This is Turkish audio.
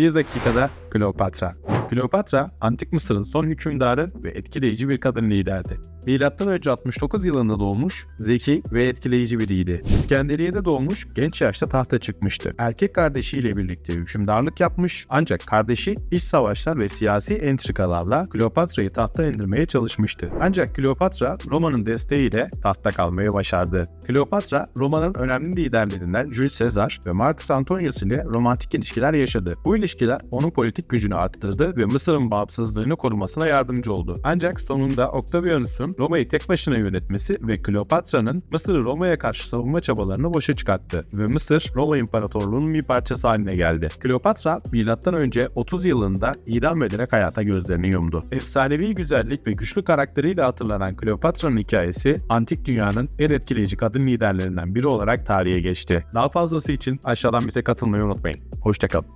Bir dakikada Kleopatra. Kleopatra, Antik Mısır'ın son hükümdarı ve etkileyici bir kadın liderdi. Önce 69 yılında doğmuş, zeki ve etkileyici biriydi. İskenderiye'de doğmuş, genç yaşta tahta çıkmıştı. Erkek kardeşiyle birlikte hükümdarlık yapmış ancak kardeşi iç savaşlar ve siyasi entrikalarla Kleopatra'yı tahta indirmeye çalışmıştı. Ancak Kleopatra Roma'nın desteğiyle tahta kalmayı başardı. Kleopatra, Roma'nın önemli liderlerinden Jules Caesar ve Marcus Antonius ile romantik ilişkiler yaşadı. Bu ilişkiler onun politik gücünü arttırdı ve Mısır'ın bağımsızlığını korumasına yardımcı oldu. Ancak sonunda Octavianus'un Roma'yı tek başına yönetmesi ve Kleopatra'nın Mısır'ı Roma'ya karşı savunma çabalarını boşa çıkarttı ve Mısır Roma İmparatorluğu'nun bir parçası haline geldi. Kleopatra M.Ö. 30 yılında idam edilerek hayata gözlerini yumdu. Efsanevi güzellik ve güçlü karakteriyle hatırlanan Kleopatra'nın hikayesi antik dünyanın en etkileyici kadın liderlerinden biri olarak tarihe geçti. Daha fazlası için aşağıdan bize katılmayı unutmayın. Hoşçakalın.